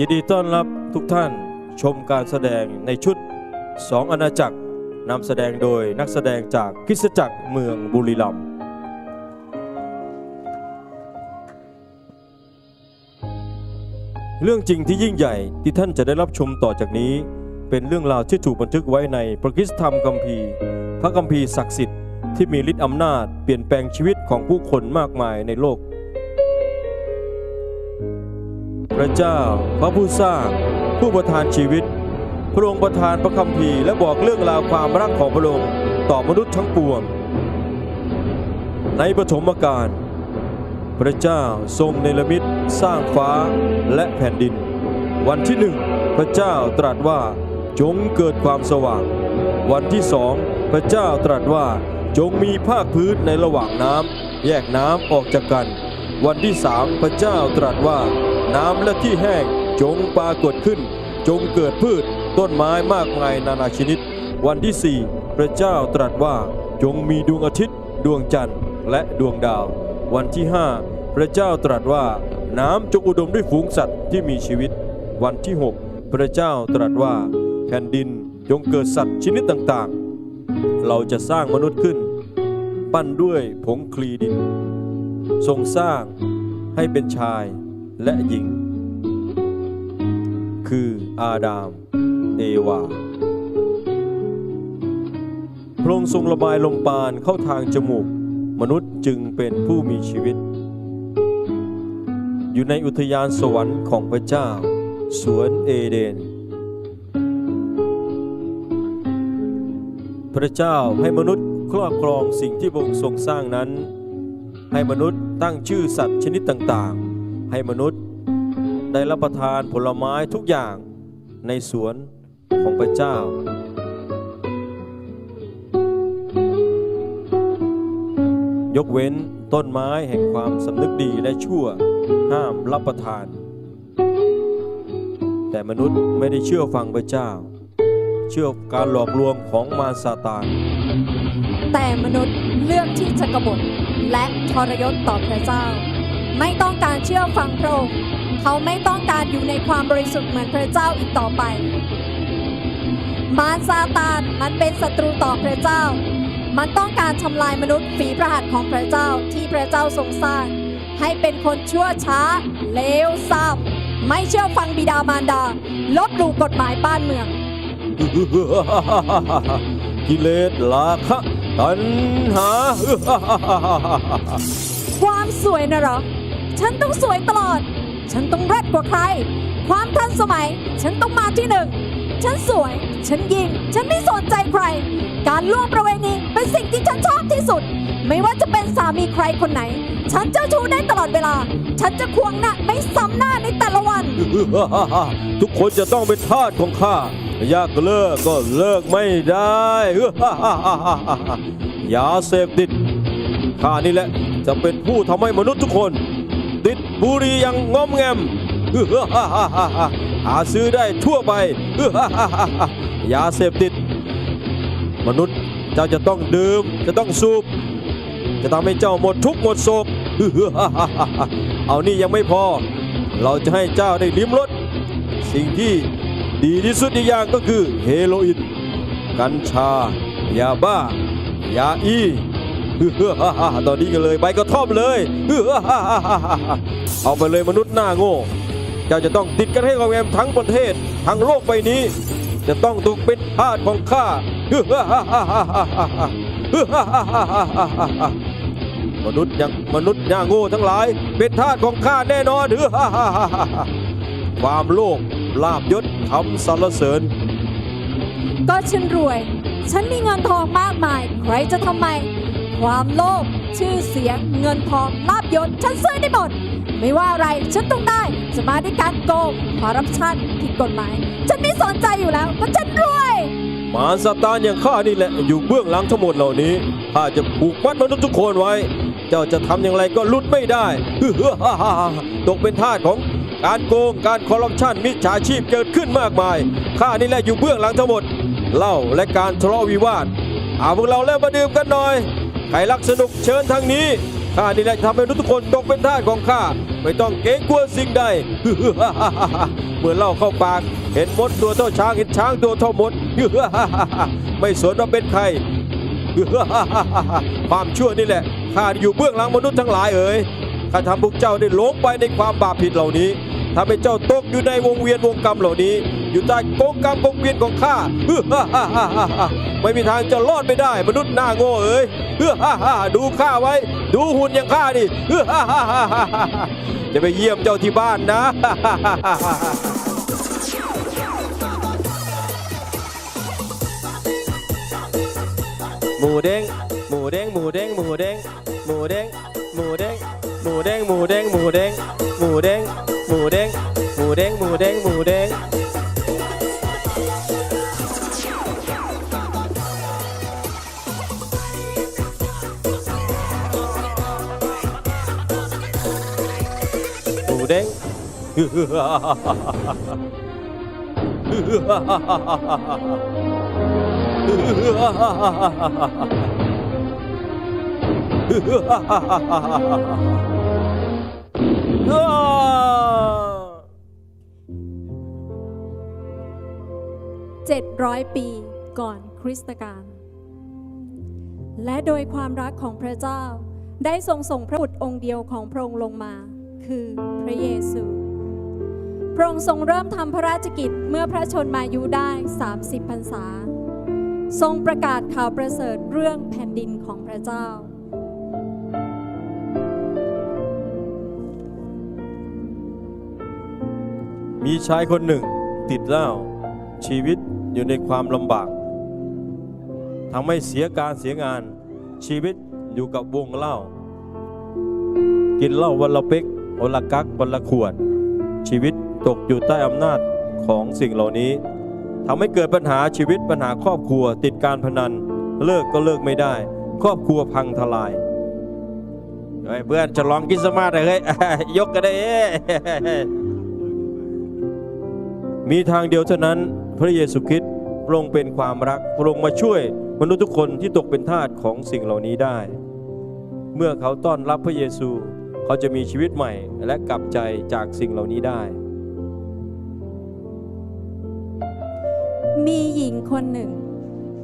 ยินดีต้อนรับทุกท่านชมการแสดงในชุดสองอาณาจักรนำแสดงโดยนักแสดงจากคริสตจักรเมืองบุรีรัมย์เรื่องจริงที่ยิ่งใหญ่ที่ท่านจะได้รับชมต่อจากนี้ เป็นเรื่องราวที่ถูกบันทึกไว้ในพระคิสธรรมคัมภีร์พระคัมภีร์ศักดิ์สิทธิ์ที่มีฤทธิ์อำนาจเปลี่ยนแปลงชีวิตของผู้คนมากมายในโลก พระเจ้า พระผู้สร้าง ผู้ประทานชีวิต พระองค์ประทานพระคัมภีร์และบอกเรื่องราวความรักของพระองค์ต่อมนุษย์ทั้งปวง ในปฐมกาลพระเจ้าทรงเนรมิตสร้างฟ้าและแผ่นดิน วันที่หนึ่งพระเจ้าตรัสว่าจงเกิดความสว่าง วันที่สองพระเจ้าตรัสว่าจงมีภาคพื้นในระหว่างน้ำแยกน้ำออกจากกัน วันที่สามพระเจ้าตรัสว่า น้ำและที่แห้งจงปรากฏขึ้น จงเกิดพืชต้นไม้มากมายนานาชนิด วันที่สี่พระเจ้าตรัสว่าจงมีดวงอาทิตย์ ดวงจันทร์ และดวงดาว วันที่ห้าพระเจ้าตรัสว่า น้ำจงอุดมด้วยฝูงสัตว์ที่มีชีวิต วันที่หกพระเจ้าตรัสว่า แผ่นดินจงเกิดสัตว์ชนิดต่างๆ เราจะสร้างมนุษย์ขึ้น ปั้นด้วยผงคลีดิน ทรงสร้างให้เป็นชาย และหญิง คืออาดาม เอวาพระองค์ทรงระบายลมปานเข้าทางจมูก มนุษย์จึงเป็นผู้มีชีวิต อยู่ในอุทยานสวรรค์ของพระเจ้า สวนเอเดน พระเจ้าให้มนุษย์ครอบครองสิ่งที่พระองค์ทรงสร้างนั้น ให้มนุษย์ตั้งชื่อสัตว์ชนิดต่างๆ ให้มนุษย์ ได้รับประทานผลไม้ทุกอย่างในสวนของพระเจ้า ยกเว้นต้นไม้แห่งความสำนึกดีและชั่วห้ามรับประทาน แต่มนุษย์ไม่ได้เชื่อฟังพระเจ้า เชื่อการหลอกลวงของมารซาตานแต่มนุษย์เลือกที่จะกบฏและทรยศต่อพระเจ้า ไม่ต้องการเชื่อฟังพระองค์เขาไม่ต้องการอยู่ในความบริสุทธิ์เหมือนพระเจ้าอีกต่อไป มารซาตานมันเป็นศัตรูต่อพระเจ้า มันต้องการทำลายมนุษย์ฝีพระหัตถ์ของพระเจ้าที่พระเจ้าทรงสร้าง ให้เป็นคนชั่วช้า เลวทรามไม่เชื่อฟังบิดามารดา ลบหลู่กฎหมายบ้านเมือง กิเลสราคะตัณหา ความสวยนะเหรอ ฉันต้องสวยตลอด ฉันต้องเลิศกว่าใคร ความทันสมัย ฉันต้องมาที่หนึ่ง ฉันสวย ฉันยิง ฉันไม่สนใจใคร การล่วงประเวณีเป็นสิ่งที่ฉันชอบที่สุด ไม่ว่าจะเป็นสามีใครคนไหน ฉันเจ้าชู้ได้ตลอดเวลา ฉันจะควงหน้าไม่ซ้ำหน้าในแต่ละวัน ทุกคนจะต้องเป็นทาสของข้า อยากเลิกก็เลิกไม่ได้ ยาเสพติดข้านี่แหละจะเป็นผู้ทำให้มนุษย์ทุกคน บุหรี่อย่างงอมแงมหาซื้อได้ทั่วไปยาเสพติด มนุษย์เจ้าจะต้องดื่มจะต้องสูบ จะทำให้เจ้าหมดทุกข์หมดโศกเอานี่ยังไม่พอ เราจะให้เจ้าได้ลิ้มรสสิ่งที่ดีที่สุดอีกอย่างก็คือเฮโรอีนกัญชายาบ้ายาอี ตอนนี้กันเลยใบกระท่อมเลยเอาไปเลยมนุษย์หน้าโง่เจ้าจะต้องติดกันให้กับแอมทั้งประเทศทั้งโลกใบนี้ จะต้องถูกเป็นทาสของข้ามนุษย์ยังมนุษย์หน้าโง่ทั้งหลาย เป็นทาสของข้าแน่นอนความโลภลาบยศคำสรรเสริญ ก็ฉันรวย ฉันมีเงินทองมากมาย ใครจะทำไม ความโลภชื่อเสียงเงินทองลาบยศฉันซื้อได้หมด ไม่ว่าอะไรฉันต้องได้จะมาด้วยการโกงคอร์รัปชันผิดกฎหมาย ฉันไม่สนใจอยู่แล้วเพราะฉันรวย มารซาตานอย่างข้านี่แหละอยู่เบื้องหลังทั้งหมดเหล่านี้ข้าจะผูกมัดมนุษย์ทุกคนไว้ เจ้าจะทำอย่างไรก็ลุดไม่ได้ฮึ่ฮ่าฮ่าตกเป็นทาสของการโกงการคอร์รัปชันมิจฉาชีพเกิดขึ้นมากมายข้านี่แหละอยู่เบื้องหลังทั้งหมดเล้าและการทะเลาะวิวาทเอาพวกเราแล้วมาดื่มกันหน่อย ใครรักสนุกเชิญทางนี้ข้านี่แหละทำให้มนุษย์ทุกคนตกเป็นทาสของข้าไม่ต้องเกรงกลัวสิ่งใดเมื่อเล่าเข้าปาก เห็นมดตัวเท่าช้างเห็นช้างตัวเท่ามดไม่สนว่าเป็นใครความชั่วนี่แหละข้าอยู่เบื้องหลังมนุษย์ทั้งหลายเอ๋ยข้าทำพวกเจ้าได้หลงไปในความบาปผิดเหล่านี้ ทำให้เจ้าตกอยู่ในวงเวียนวงกรรมเหล่านี้ อยู่ใต้กงกรรมกงเวียนของข้าไม่มีทางจะรอดไม่ได้ มนุษย์หน้าโง่เอ๋ยดูข้าไว้ ดูหุ่นอย่างข้าดิจะไปเยี่ยมเจ้าที่บ้านนะหมูเด้งหมูเด้งหมูเด้งหมูเด้งหมูเด้งหมูเด้งหมูเด้งหมูเด้งหมูเด้งหมูเด้งหมูเด้ง หมูเด้งหมูเด้งหมูเด้งหมูเด้ง 700 ปีก่อนคริสตกาลและโดยความรักของพระเจ้าได้ทรงส่งพระบุตรองค์เดียวของพระองค์ลงมา คือพระเยซู พระองค์ทรงเริ่มทำพระราชกิจเมื่อพระชนมายุได้ 30พรรษา ทรงประกาศข่าวประเสริฐเรื่องแผ่นดินของพระเจ้า มีชายคนหนึ่งติดเหล้าชีวิต อยู่ในความลำบากทำให้เสียการเสียงานชีวิตอยู่กับวงเหล้ากินเหล้าวันละเป๊กวันละกักวันละขวด ชีวิตตกอยู่ใต้อำนาจของสิ่งเหล่านี้ทำให้เกิดปัญหาชีวิตปัญหาครอบครัวติดการพนัน เลิกก็เลิกไม่ได้ ครอบครัวพังทลายเฮ้ยเพื่อนจะลองกิสมาร์ทเลยยยกกันได้มีทางเดียวเท่านั้น พระเยซูคริสต์พระองค์เป็นความรักพระองค์มาช่วยมนุษย์ทุกคนที่ตกเป็นทาสของสิ่งเหล่านี้ได้ เมื่อเขาต้อนรับพระเยซูเขาจะมีชีวิตใหม่และกลับใจจากสิ่งเหล่านี้ได้ มีหญิงคนหนึ่ง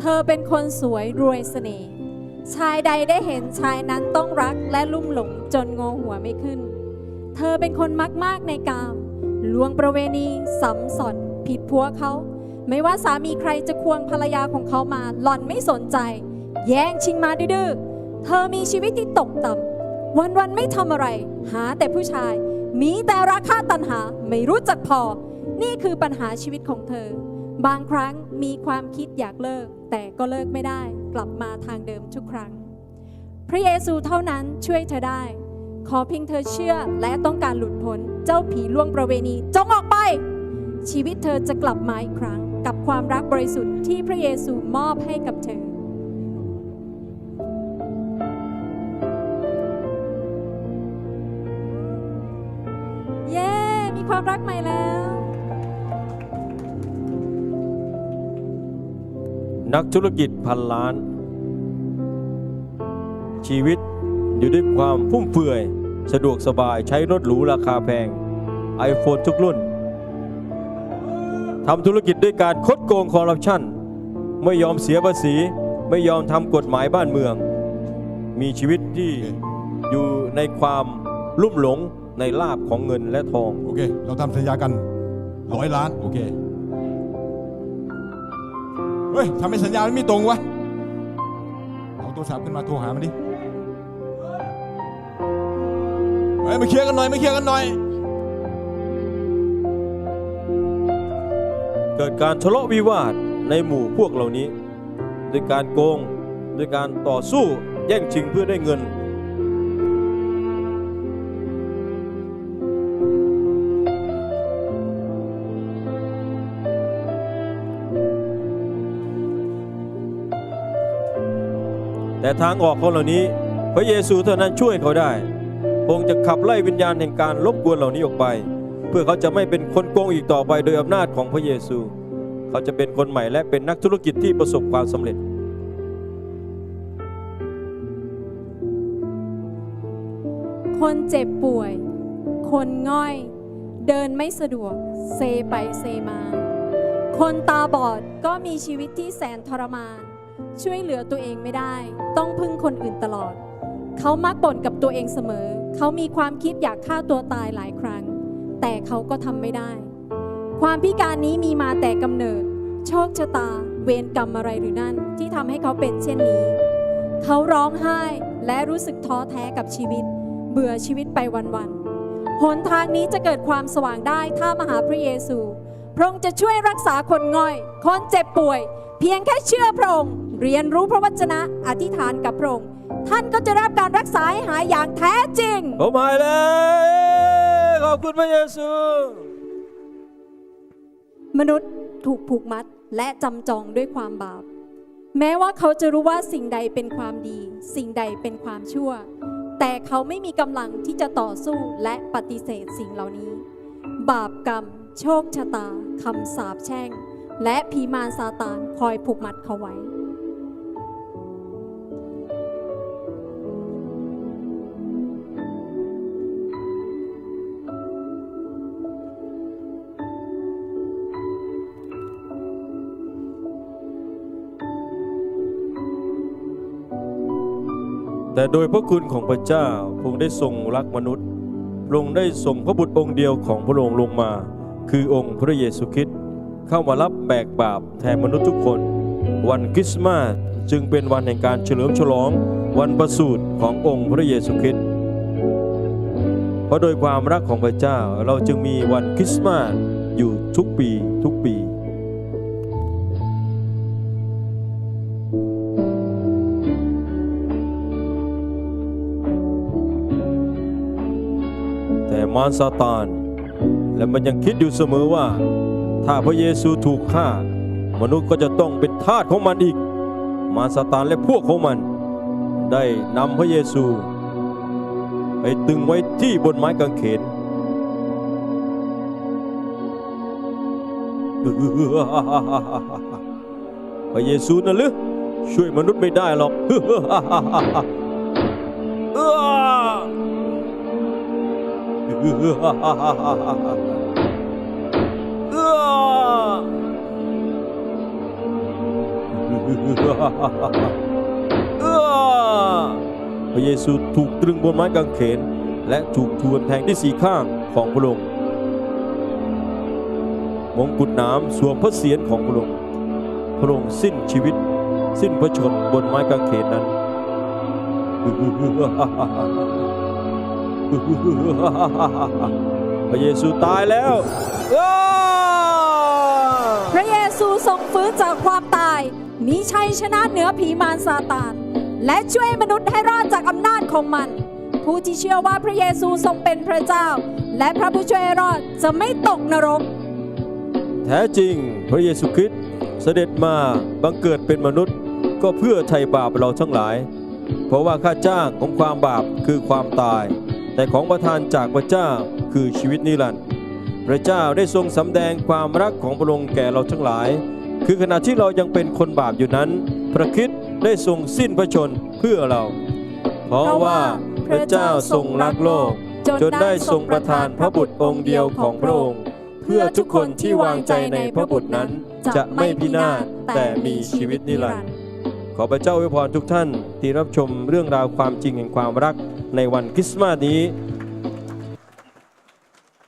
เธอเป็นคนสวยรวยเสน่ห์ชายใดได้เห็นชายนั้นต้องรักและลุ่มหลงจนงอหัวไม่ขึ้น เธอเป็นคนมักมากในกามลวงประเวณีสัมสอนผิดผัวเขา ไม่ว่าสามีใครจะควงภรรยาของเขามา หล่อนไม่สนใจ แย่งชิงมาดื้อเธอมีชีวิตที่ตกต่ำวันๆไม่ทำอะไร หาแต่ผู้ชาย มีแต่ราคาตันหาไม่รู้จักพอ นี่คือปัญหาชีวิตของเธอ บางครั้งมีความคิดอยากเลิก แต่ก็เลิกไม่ได้ กลับมาทางเดิมทุกครั้ง พระเยซูเท่านั้นช่วยเธอได้ ขอเพียงเธอเชื่อและต้องการหลุดพ้น เจ้าผีล่วงประเวณีจงออกไป ชีวิตเธอจะกลับมาอีกครั้ง กับความรักบริสุทธิ์ที่พระเยซูมอบให้กับเธอ เย้ มีความรักใหม่แล้ว นักธุรกิจพันล้าน ชีวิตอยู่ด้วยความฟุ่มเฟือย สะดวกสบายใช้รถหรูราคาแพง iPhone ทุกรุ่น ทำธุรกิจด้วยการคดโกงคอร์รัปชันไม่ยอมเสียภาษี ไม่ยอมทำกฎหมายบ้านเมือง มีชีวิตที่อยู่ในความลุ่มหลงในลาบของเงินและทอง โอเค เราทำสัญญากันร้อยล้าน โอเค เฮ้ยทำไมสัญญามันไม่ตรงวะ เอาโทรศัพท์ขึ้นมาโทรหามันดิ เฮ้ย มาเคลียร์กันหน่อย มาเคลียร์กันหน่อย เกิดการทะเลาะวิวาทในหมู่พวกเหล่านี้ด้วยการโกงด้วยการต่อสู้แย่งชิงเพื่อได้เงิน แต่ทางออกของเหล่านี้ พระเยซูเท่านั้นช่วยเขาได้พระองค์จะขับไล่วิญญาณแห่งการรบกวนเหล่านี้ออกไป เพื่อเขาจะไม่เป็นคนโกงอีกต่อไปโดยอำนาจของพระเยซู เขาจะเป็นคนใหม่และเป็นนักธุรกิจที่ประสบความสำเร็จ คนเจ็บป่วย คนง่อย เดินไม่สะดวก เซไปเซมา คนตาบอดก็มีชีวิตที่แสนทรมาน ช่วยเหลือตัวเองไม่ได้ ต้องพึ่งคนอื่นตลอด เขามักบ่นกับตัวเองเสมอ เขามีความคิดอยากฆ่าตัวตายหลายครั้ง แต่เขาก็ทำไม่ได้ ความพิการนี้มีมาแต่กำเนิด โชคชะตา เวรกรรมอะไรหรือนั่น ที่ทำให้เขาเป็นเช่นนี้ เขาร้องไห้และรู้สึกท้อแท้กับชีวิต เบื่อชีวิตไปวันๆหนทางนี้จะเกิดความสว่างได้ถ้ามาหาพระเยซู พระองค์จะช่วยรักษาคนง่อย คนเจ็บป่วย เพียงแค่เชื่อพระองค์เรียนรู้พระวจนะอธิษฐานกับพระองค์ท่านก็จะได้รับการรักษาให้หายอย่างแท้จริงผมหายแล้ว ขอบคุณพระเยซู มนุษย์ถูกผูกมัดและจำจองด้วยความบาป แม้ว่าเขาจะรู้ว่าสิ่งใดเป็นความดี สิ่งใดเป็นความชั่ว แต่เขาไม่มีกำลังที่จะต่อสู้และปฏิเสธสิ่งเหล่านี้ บาปกรรม โชคชะตาคำสาปแช่ง และผีมารซาตานคอยผูกมัดเขาไว้ แต่โดยพระคุณของพระเจ้าพระองค์ได้ทรงรักมนุษย์พระองค์ได้ส่งพระบุตรองค์เดียวของพระองค์ลงมา คือองค์พระเยซูคริสต์เข้ามารับแบกบาปแทนมนุษย์ทุกคน วันคริสต์มาสจึงเป็นวันแห่งการเฉลิมฉลอง วันประสูติขององค์พระเยซูคริสต์เพราะโดยความรักของพระเจ้าเราจึงมีวันคริสต์มาสอยู่ทุกปีทุกปีารซาตาน และมันยังคิดอยู่เสมอว่า ถ้าพระเยซูถูกฆ่า มนุษย์ก็จะต้องเป็นทาสของมันอีก มารซาตานและพวกของมัน ได้นำพระเยซู ไปตึงไว้ที่บนไม้กางเขนพระเยซูน่ะหรือช่วยมนุษย์ไม่ได้หรอก พระเยซูถูกตรึงบนไม้กางเขน และถูกทวนแทงที่สีข้างของพระองค์มงกุฎน้ำสวมพระเศียรของพระองค์พระองค์สิ้นชีวิต สิ้นพระชนบนไม้กางเขนนั้น พระเยซูตายแล้วอ้าพระเยซูทรงฟื้นจากความตาย มีชัยชนะเหนือผีมารซาตาน และช่วยมนุษย์ให้รอดจากอำนาจของมัน ผู้ที่เชื่อว่าพระเยซูทรงเป็นพระเจ้า และพระผู้ช่วยให้รอดจะไม่ตกนรก แท้จริงพระเยซูคริสต์เสด็จมาบังเกิดเป็นมนุษย์ ก็เพื่อไถ่บาปเราทั้งหลาย เพราะว่าค่าจ้างของความบาปคือความตาย แต่ของประทานจากพระเจ้าคือชีวิตนิรันดร์พระเจ้าได้ทรงสำแดงความรักของพระองค์แก่เราทั้งหลาย คือขณะที่เรายังเป็นคนบาปอยู่นั้น พระคริสต์ได้ทรงสิ้นพระชนเพื่อเรา เพราะว่าพระเจ้าทรงรักโลก จนได้ทรงประทานพระบุตรองค์เดียวของพระองค์ เพื่อทุกคนที่วางใจในพระบุตรนั้น จะไม่พินาศแต่มีชีวิตนิรันดร์ขอพระเจ้าอวยพรทุกท่านที่รับชมเรื่องราวความจริงแห่งความรัก ในวันคริสต์มาสนี้